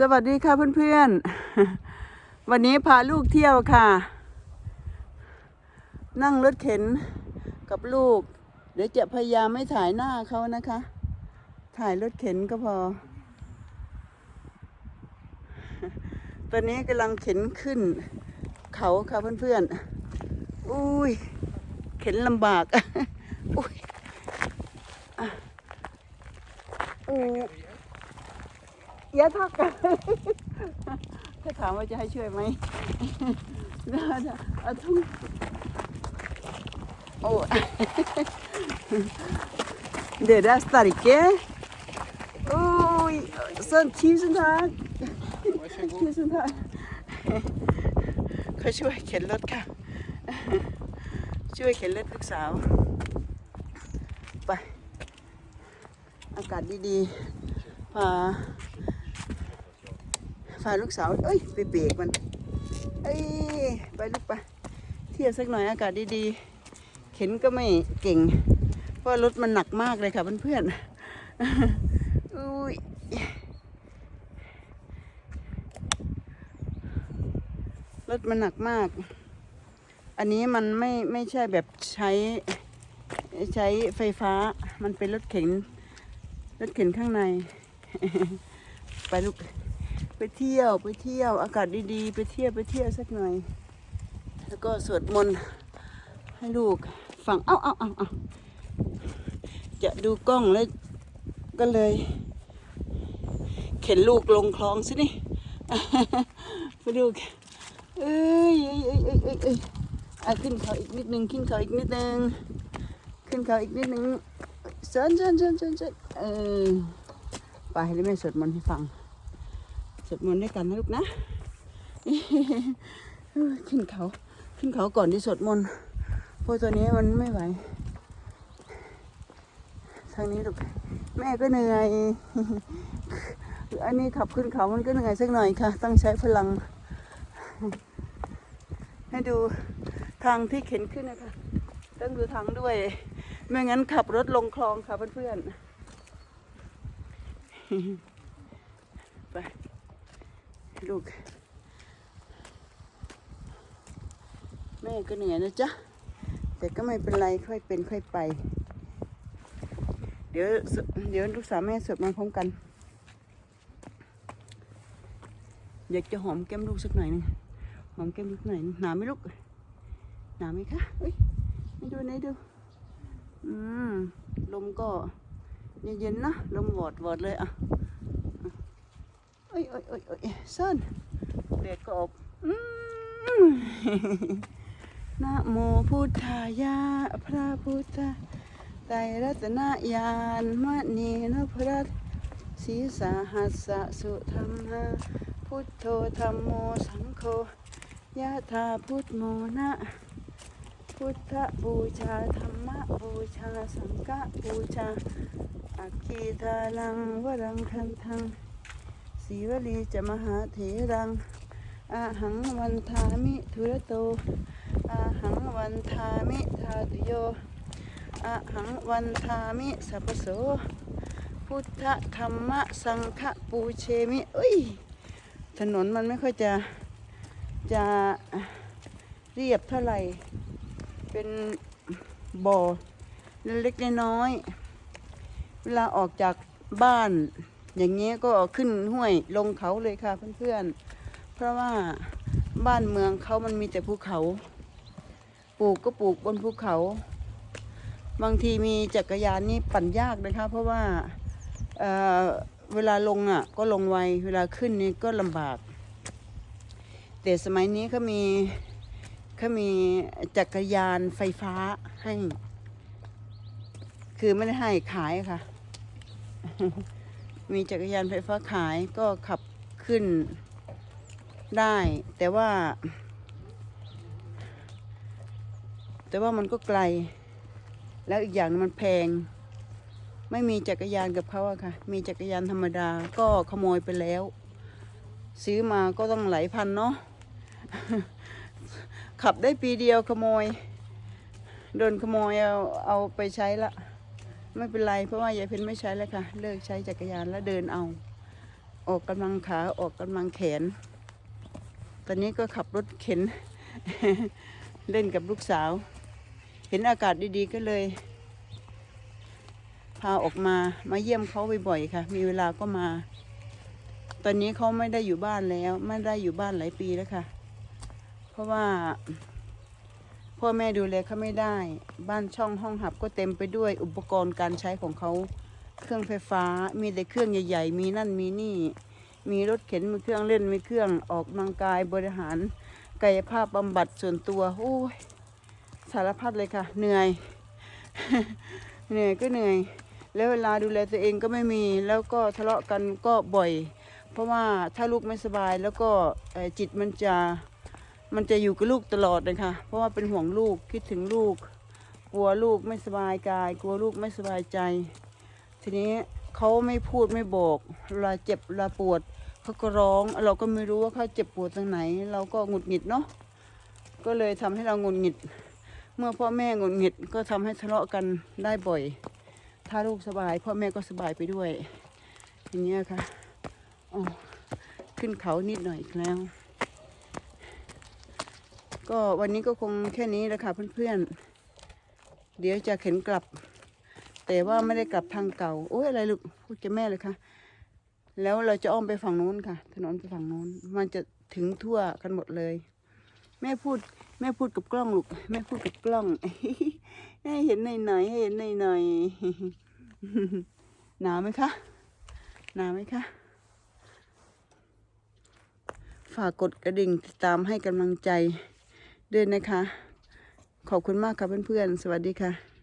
สวัสดีค่ะเพื่อนๆ วันนี้พาลูกเที่ยวค่ะ นั่งรถเข็นกับลูก เดี๋ยวจะพยายามไม่ถ่ายหน้าเขานะคะ ถ่ายรถเข็นก็พอ ตอนนี้กำลังเข็นขึ้น เขาค่ะเพื่อนๆ อุ้ย เข็นลำบาก อุ้ยอะอู้ อย่าทักกันถ้าถามว่าจะให้ช่วยไหมได้ได้เอาทุ่งโอ้เดี๋ยวได้สตาร์ทเกโอ้ยสันทีสันทางทีสันทางเขาช่วยเข็นรถค่ะ ช่วยเข็นรถลูกสาว ไป อากาศดีๆพา พาลูกสาว เอ้ย ไปเบรกมัน เอ้ย ไปลูกไป เที่ยวสักหน่อยอากาศดีๆ เข็นก็ไม่เก่ง เพราะรถมันหนักมากเลยค่ะเพื่อนๆ อุ้ยรถมันหนักมาก อันนี้มันไม่ไม่ใช่แบบใช้ใช้ไฟฟ้า มันเป็นรถเข็น รถเข็นข้างใน ไปลูก ไปเที่ยวไปเที่ยวอากาศดีๆ ไปเที่ยวไปเที่ยวสักหน่อย แล้วก็สวดมนต์ให้ลูกฟังเอ้าเอ้าเอ้าเอ้าจะดูกล้องแล้วก็เลย เข็นลูกลงคลองสินี่ไปดูเอ้ยเอ้ยเอ้ยเอ้ยเอ้ยเอ้ยอะขึ้นเขาอีกนิดนึงขึ้นเขาอีกนิดนึงขึ้นเขาอีกนิดนึงเชิญเชิญเชิญเชิญเชิญเออไปให้แม่สวดมนต์ให้ฟัง สวดมนต์ด้วยกันนะลูกนะขึ้นเขา ขึ้นเขาก่อนที่สวดมนต์เพราะตัวนี้มันไม่ไหว ทางนี้ลูกแม่ก็เหนื่อย อันนี้ขับขึ้นเขามันก็เหนื่อยสักหน่อยค่ะ ต้องใช้พลัง ให้ดูทางที่เข็นขึ้นนะคะ ต้องดูทางด้วย ไม่งั้นขับรถลงคลองค่ะเพื่อนๆ ไป ลูก แม่ก็เหนื่อยนะจ๊ะ แต่ก็ไม่เป็นไรค่อยเป็นค่อยไป เดี๋ยวเดี๋ยวลูกสาวแม่สวดมนพร้อมกัน อยากจะหอมแก้มลูกสักหน่อยหนึงหอมแก้มลูกหน่อยหนึ่งหนาวไหมลูกหนาวไหมคะเอ้ยไม่ดูไหนดู อืมลมก็เย็นๆนะลมวอดวอดเลยอะ อ้ยเอ้ยเอ้ยเอ้ยเซินเด็ดก็ออกอืมนะโมพุทธายะพระพุทธไตรรัตนญาณมณีนพรัตน์ศีสาหัสสะสุธรรมาพุทโธธรรมโมสังโฆยะธาพุทโมนะพุทธบูชาธรรมบูชาสังฆบูชาอัคคีทาลังวรังคันทัง สีวลีจะมหาเถรัง อาหังวันทามิทุรโต อาหังวันทามิทาตุโย อาหังวันทามิสัพพโส พุทธธรรมสังฆปูเชมิเอ้ย ถนนมันไม่ค่อยจะจะเรียบเท่าไหร่ เป็นบ่อเล็กๆน้อยๆเวลาออกจากบ้าน อย่างเงี้ยก็ขึ้นห้วยลงเขาเลยค่ะเพื่อนๆ เพราะว่าบ้านเมืองเขามันมีแต่ภูเขา ปลูกก็ปลูกบนภูเขา บางทีมีจักรยานนี่ปั่นยากนะคะ เพราะว่าเเวลาลงอะ ก็ลงไว เวลาขึ้นนี่ก็ลำบาก แต่สมัยนี้เขามีเขามีจักรยานไฟฟ้าให้ คือไม่ได้ให้ขายค่ะ มีจักรยานไฟฟ้าขายก็ขับขึ้นได้ แต่ว่า แต่ว่ามันก็ไกล แล้วอีกอย่างมันแพง ไม่มีจักรยานกับเขาอะค่ะ มีจักรยานธรรมดาก็ขโมยไปแล้ว ซื้อมาก็ต้องหลายพันเนาะขับได้ปีเดียวขโมย โดนขโมยเอาเอาไปใช้ละ ไม่เป็นไรเพราะว่ายายเพ็ญไม่ใช้แล้วค่ะ เลิกใช้จักรยานแล้วเดินเอา ออกกำลังขาออกกำลังแขน ตอนนี้ก็ขับรถเข็น เล่นกับลูกสาว เห็นอากาศดีๆก็เลย พาออกมามาเยี่ยมเขาบ่อยๆค่ะ มีเวลาก็มา ตอนนี้เขาไม่ได้อยู่บ้านแล้ว ไม่ได้อยู่บ้านหลายปีแล้วค่ะ เพราะว่า พ่อแม่ดูแลเขาไม่ได้ บ้านช่องห้องหับก็เต็มไปด้วยอุปกรณ์การใช้ของเขา เครื่องไฟฟ้า มีแต่เครื่องใหญ่ ๆ มีนั่นมีนี่ มีรถเข็นมีเครื่องเล่นมีเครื่องออกกำลังกายบริหารกายภาพบำบัดส่วนตัวโอ้ยสารพัดเลยค่ะ เหนื่อย เหนื่อยก็เหนื่อย แล้วเวลาดูแลตัวเองก็ไม่มีแล้วก็ทะเลาะกันก็บ่อย เพราะว่าถ้าลูกไม่สบายแล้วก็จิตมันจะ มันจะอยู่กับลูกตลอดเลยค่ะ เพราะว่าเป็นห่วงลูกคิดถึงลูก กลัวลูกไม่สบายกาย กลัวลูกไม่สบายใจ ทีนี้เขาไม่พูดไม่บอกเวลาเจ็บเวลาปวดเขาก็ร้อง เราก็ไม่รู้ว่าเขาเจ็บปวดตรงไหน เราก็หงุดหงิดเนาะก็เลยทำให้เราหงุดหงิด เมื่อพ่อแม่หงุดหงิดก็ทำให้ทะเลาะกันได้บ่อย ถ้าลูกสบาย พ่อแม่ก็สบายไปด้วย อย่างเงี้ยค่ะอ๋อขึ้นเขานิดหน่อยอีกแล้ว ก็วันนี้ก็คงแค่นี้แหละค่ะเพื่อนๆ เดี๋ยวจะเข็นกลับ แต่ว่าไม่ได้กลับทางเก่า โอ้ยอะไรลูกพูดกับแม่เลยค่ะ แล้วเราจะอ้อมไปฝั่งโน้นค่ะ ถนนไปฝั่งโน้น มันจะถึงทั่วกันหมดเลย แม่พูดแม่พูดกับกล้องลูก แม่พูดกับกล้องให้เห็นหน่อยๆให้เห็นหน่อยๆหนาวไหมคะหนาวไหมคะฝากกดกระดิ่งติดตามให้กำลังใจ ด้วยนะคะ ขอบคุณมากค่ะเพื่อนๆ สวัสดีค่ะ